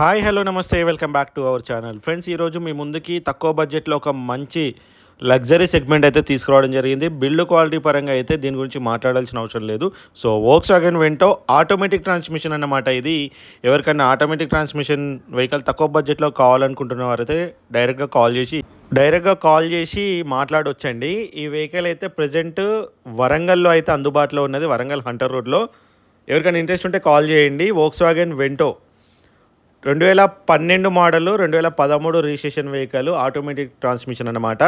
Hi hello namaste welcome back to our channel. Friends ఈరోజు మీ ముందుకి తక్కువ బడ్జెట్లో ఒక మంచి లగ్జరీ సెగ్మెంట్ అయితే తీసుకురావడం జరిగింది. బిల్డ్ క్వాలిటీ పరంగా అయితే దీని గురించి మాట్లాడాల్సిన అవసరం లేదు. So Volkswagen Vento automatic transmission అన్నమాట ఇది. ఎవరికైనా ఆటోమేటిక్ ట్రాన్స్మిషన్ వెహికల్ తక్కువ బడ్జెట్లో కావాలనుకుంటున్న వారైతే డైరెక్ట్గా కాల్ చేసి డైరెక్ట్గా కాల్ చేసి మాట్లాడొచ్చండి. ఈ వెహికల్ అయితే ప్రజెంట్ వరంగల్లో అయితే అందుబాటులో ఉన్నది. వరంగల్ హంటర్ రోడ్లో ఎవరికైనా ఇంట్రెస్ట్ ఉంటే కాల్ చేయండి. వోక్స్ వ్యాగన్ వెంటో రెండు వేల పన్నెండు మోడల్ రెండు వేల పదమూడు రిజిస్ట్రేషన్ వెహికల్ ఆటోమేటిక్ ట్రాన్స్మిషన్ అనమాట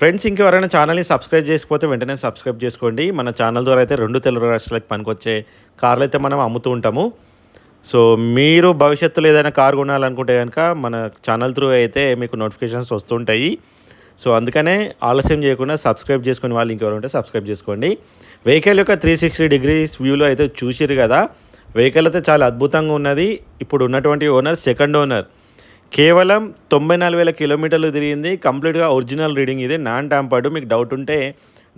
ఫ్రెండ్స్ ఇంకెవరైనా ఛానల్ని సబ్స్క్రైబ్ చేసుకోకపోతే వెంటనే సబ్స్క్రైబ్ చేసుకోండి. మన ఛానల్ ద్వారా అయితే రెండు తెలుగు రాష్ట్రాలకు పనికొచ్చే కార్లు అయితే మనం అమ్ముతూ ఉంటాము. సో మీరు భవిష్యత్తులో ఏదైనా కార్ కొనాలనుకుంటే కనుక మన ఛానల్ త్రూ అయితే మీకు నోటిఫికేషన్స్ వస్తుంటాయి సో అందుకనే ఆలస్యం చేయకుండా సబ్స్క్రైబ్ చేసుకునే వాళ్ళు ఇంకెవరు ఉంటే సబ్స్క్రైబ్ చేసుకోండి. వెహికల్ యొక్క త్రీ సిక్స్టీ డిగ్రీస్ వ్యూలో అయితే చూసిరు కదా. వెహికల్ అయితే చాలా అద్భుతంగా ఉన్నది. ఇప్పుడు ఉన్నటువంటి ఓనర్ సెకండ్ ఓనర్. కేవలం తొంభై నాలుగు వేల కిలోమీటర్లు తిరిగింది. కంప్లీట్గా ఒరిజినల్ రీడింగ్ ఇది. నాన్ ట్యాంపర్డ్ మీకు డౌట్ ఉంటే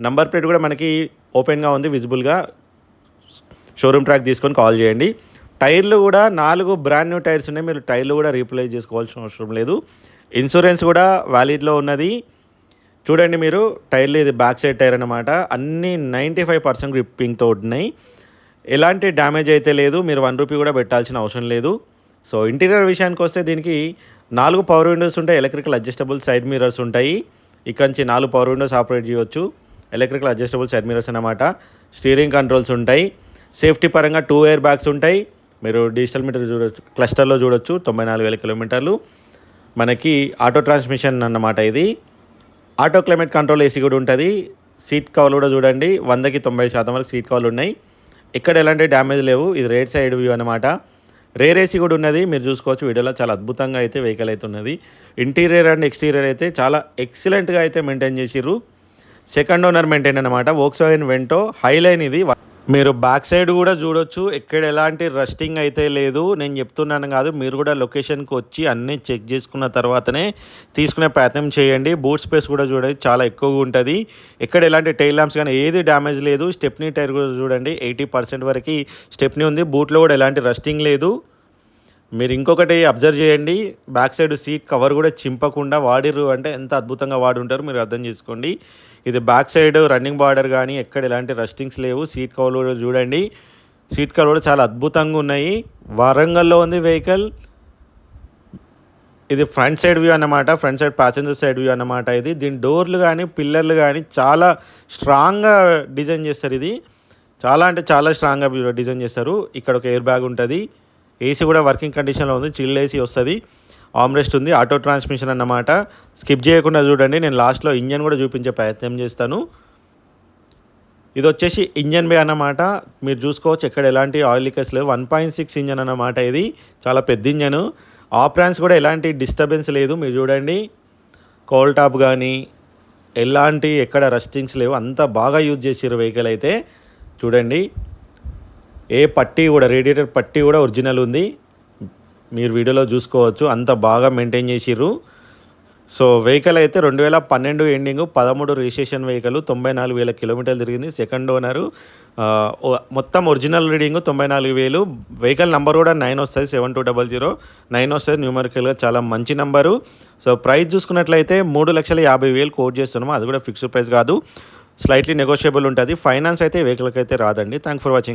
నంబర్ ప్లేట్ కూడా మనకి ఓపెన్గా ఉంది విజిబుల్గా. షోరూమ్ ట్రాక్ తీసుకొని కాల్ చేయండి. టైర్లు కూడా నాలుగు బ్రాండ్ న్యూ టైర్స్ ఉన్నాయి. మీరు టైర్లు కూడా రీప్లేస్ చేసుకోవాల్సిన అవసరం లేదు. ఇన్సూరెన్స్ కూడా వ్యాలిడ్లో ఉన్నది. చూడండి మీరు టైర్లు ఇది బ్యాక్ సైడ్ టైర్ అనమాట అన్నీ నైంటీ ఫైవ్ పర్సెంట్ గ్రిప్పింగ్తో ఉన్నాయి ఎలాంటి డ్యామేజ్ అయితే లేదు మీరు వన్ రూపీ కూడా పెట్టాల్సిన అవసరం లేదు. సో ఇంటీరియర్ విషయానికి వస్తే దీనికి నాలుగు పవర్ విండోస్ ఉంటాయి ఎలక్ట్రికల్ అడ్జస్టబుల్ సైడ్ మిర్రర్స్ ఉంటాయి. ఇక్కడ నుంచి నాలుగు పవర్ విండోస్ ఆపరేట్ చేయవచ్చు ఎలక్ట్రికల్ అడ్జస్టబుల్ సైడ్ మిరర్స్ అనమాట స్టీరింగ్ కంట్రోల్స్ ఉంటాయి సేఫ్టీ పరంగా టూ ఎయిర్ బ్యాగ్స్ ఉంటాయి. మీరు డిజిటల్ మీటర్ చూడొచ్చు క్లస్టర్లో చూడొచ్చు తొంభై నాలుగు వేల కిలోమీటర్లు. మనకి ఆటో ట్రాన్స్మిషన్ అన్నమాట ఇది. ఆటో క్లైమేట్ కంట్రోల్ ఏసీ కూడా ఉంటుంది. సీట్ కవర్లు కూడా చూడండి వందకి తొంభై శాతం వరకు సీట్ కవర్లు ఉన్నాయి. ఇక్కడ ఎలాంటి డ్యామేజ్ లేవు. ఇది రేట్ సైడ్ వ్యూ అనమాట రేర్ ఏసీ కూడా ఉన్నది. మీరు చూసుకోవచ్చు వీడియోలో చాలా అద్భుతంగా అయితే వెహికల్ అయితే ఉన్నది. ఇంటీరియర్ అండ్ ఎక్స్టీరియర్ అయితే చాలా ఎక్సలెంట్గా అయితే మెయింటైన్ చేసిర్రు. సెకండ్ ఓనర్ మెయింటైన్ అనమాట వోక్స్ వ్యాగన్ వెంటో హైలైన్ ఇది. మీరు బ్యాక్ సైడ్ కూడా చూడొచ్చు. ఎక్కడ ఎలాంటి రస్టింగ్ అయితే లేదు. నేను చెప్తున్నాను కాదు మీరు కూడా లొకేషన్కి వచ్చి అన్నీ చెక్ చేసుకున్న తర్వాతనే తీసుకునే ప్రయత్నం చేయండి. బూట్ స్పేస్ కూడా చూడండి చాలా ఎక్కువగా ఉంటుంది. ఎక్కడ ఎలాంటి టైల్ ల్యాంప్స్ కానీ ఏది డ్యామేజ్ లేదు. స్టెప్నీ టైర్ కూడా చూడండి ఎయిటీ పర్సెంట్ వరకు స్టెప్నీ ఉంది. బూట్లో కూడా ఎలాంటి రస్టింగ్ లేదు. మీరు ఇంకొకటి అబ్జర్వ్ చేయండి. బ్యాక్ సైడ్ సీట్ కవర్ కూడా చింపకుండా వాడిరు అంటే ఎంత అద్భుతంగా వాడి ఉంటారు మీరు అర్థం చేసుకోండి. ఇది బ్యాక్ సైడ్ రన్నింగ్ బార్డర్ కానీ ఎక్కడ ఎలాంటి రస్టింగ్స్ లేవు. సీట్ కవర్ కూడా చూడండి. సీట్ కవర్ కూడా చాలా అద్భుతంగా ఉన్నాయి. వరంగల్లో ఉంది వెహికల్. ఇది ఫ్రంట్ సైడ్ వ్యూ అన్నమాట. Front side passenger side view అన్నమాట ఇది. దీని డోర్లు కానీ పిల్లర్లు కానీ చాలా స్ట్రాంగ్గా డిజైన్ చేస్తారు ఇది. చాలా అంటే చాలా స్ట్రాంగ్గా డిజైన్ చేస్తారు. ఇక్కడ ఒక ఎయిర్ బ్యాగ్ ఉంటుంది. ఏసీ కూడా వర్కింగ్ కండిషన్లో ఉంది. చిల్ ఏసీ వస్తుంది. ఆమ్రెస్ట్ ఉంది. ఆటో ట్రాన్స్మిషన్ అన్నమాట. స్కిప్ చేయకుండా చూడండి. నేను లాస్ట్లో ఇంజన్ కూడా చూపించే ప్రయత్నం చేస్తాను. ఇది వచ్చేసి ఇంజన్ బే అన్నమాట. మీరు చూసుకోవచ్చు ఎక్కడ ఎలాంటి ఆయిల్ లీకేజ్ లేవు. వన్ పాయింట్ సిక్స్ ఇంజన్ అన్నమాట ఇది. చాలా పెద్ద ఇంజన్. ఆప్రాన్స్ కూడా ఎలాంటి డిస్టర్బెన్స్ లేదు. మీరు చూడండి. కోల్ టాప్ కానీ ఎలాంటి ఎక్కడ రస్టింగ్స్ లేవు. అంత బాగా యూజ్ చేసారు వెహికల్ అయితే. చూడండి. ఏ పట్టీ కూడా రేడియేటర్ పట్టీ కూడా ఒరిజినల్ ఉంది. మీరు వీడియోలో చూసుకోవచ్చు. అంత బాగా మెయింటైన్ చేసిర్రు. సో వెహికల్ అయితే రెండు వేల పన్నెండు ఎండింగ్ పదమూడు రిజిస్ట్రేషన్ వెహికల్ తొంభై నాలుగు వేల కిలోమీటర్లు తిరిగింది. సెకండ్ ఓనరు మొత్తం ఒరిజినల్ రీడింగ్ తొంభై నాలుగు వేలు. వెహికల్ నెంబర్ కూడా నైన్ వస్తుంది seven two double zero. Nine వస్తుంది న్యూమరికల్గా చాలా మంచి నెంబరు. సో ప్రైస్ చూసుకున్నట్లయితే మూడు లక్షల యాభై వేలు కోట్ చేస్తున్నాము. అది కూడా ఫిక్స్డ్ ప్రైస్ కాదు. స్లైట్లీ నెగోషియబుల్ ఉంటుంది. ఫైనాన్స్ అయితే వెహికల్కి అయితే రాదండి. Thank for watching.